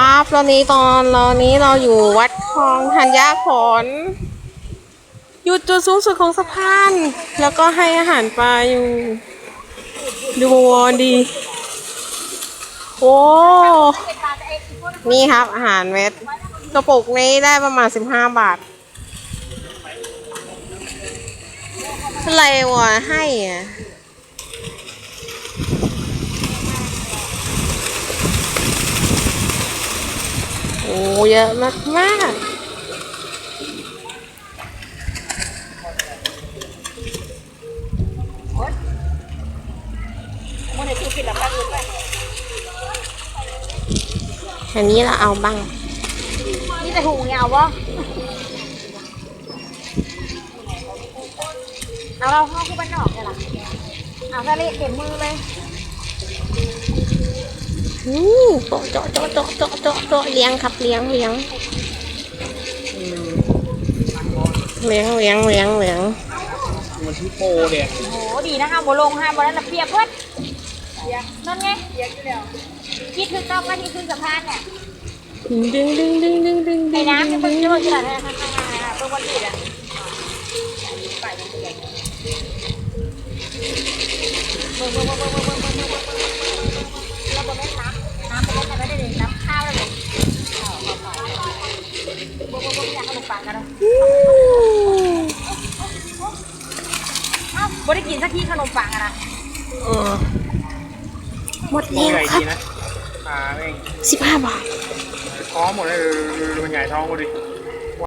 ครับตอนนี้ตอนเรานี้เราอยู่วัดคลองธัญญาผล อยู่จุดสูงสุดของสะพาน แล้วก็ให้อาหารปลาอยู่ ดูบวรดี โอ้ นี่ครับอาหารเม็ด กระปุกนี้ได้ประมาณ15บาทอะไรวะให้อะ อ้เยอะมากมากอันนี้เราเอาบ้าง นี่แต่หูเงาวะเอาเราเข้าคู่บ้านนอกเนี่ยล่ะเอาทะเลเต็มมือเลย อืมโจะเจาะเจาะเจาะเจาะเจาะเจาะเลี้ยงครับเลี้ยงเลี้ยงเลี้ยงเลี้ยงเลี้ยงเลี้ยงมันที่โพเนี่ยโอ้โหดีนะคะโมลงห้าโมนั้นละเปียกเพื่อนนั่นไงคิดถึงนอกว่าที่ขึ้นสะพานเนี่ยดึงดึงดึงดึงดึงดึงไอ้ดึงน้ำเนี่ยเพิ่งจะมาขนาดนั้นข้างๆเพิ่งวันที่อะเบิ่งเบิ่งเบิ่งเบิ่งเบิ่งเบิ่ง บิ่งอยากขนมปังกันเนาะอู้เอ้าบ่ได้กินสักทีขนมปังอะนะเออหมดมีแล้วอะไรครัดีบนะปลาแม่งสิบห้าบาท ท้องหมดเลยดูมันใหญ่ท้องหมดดิ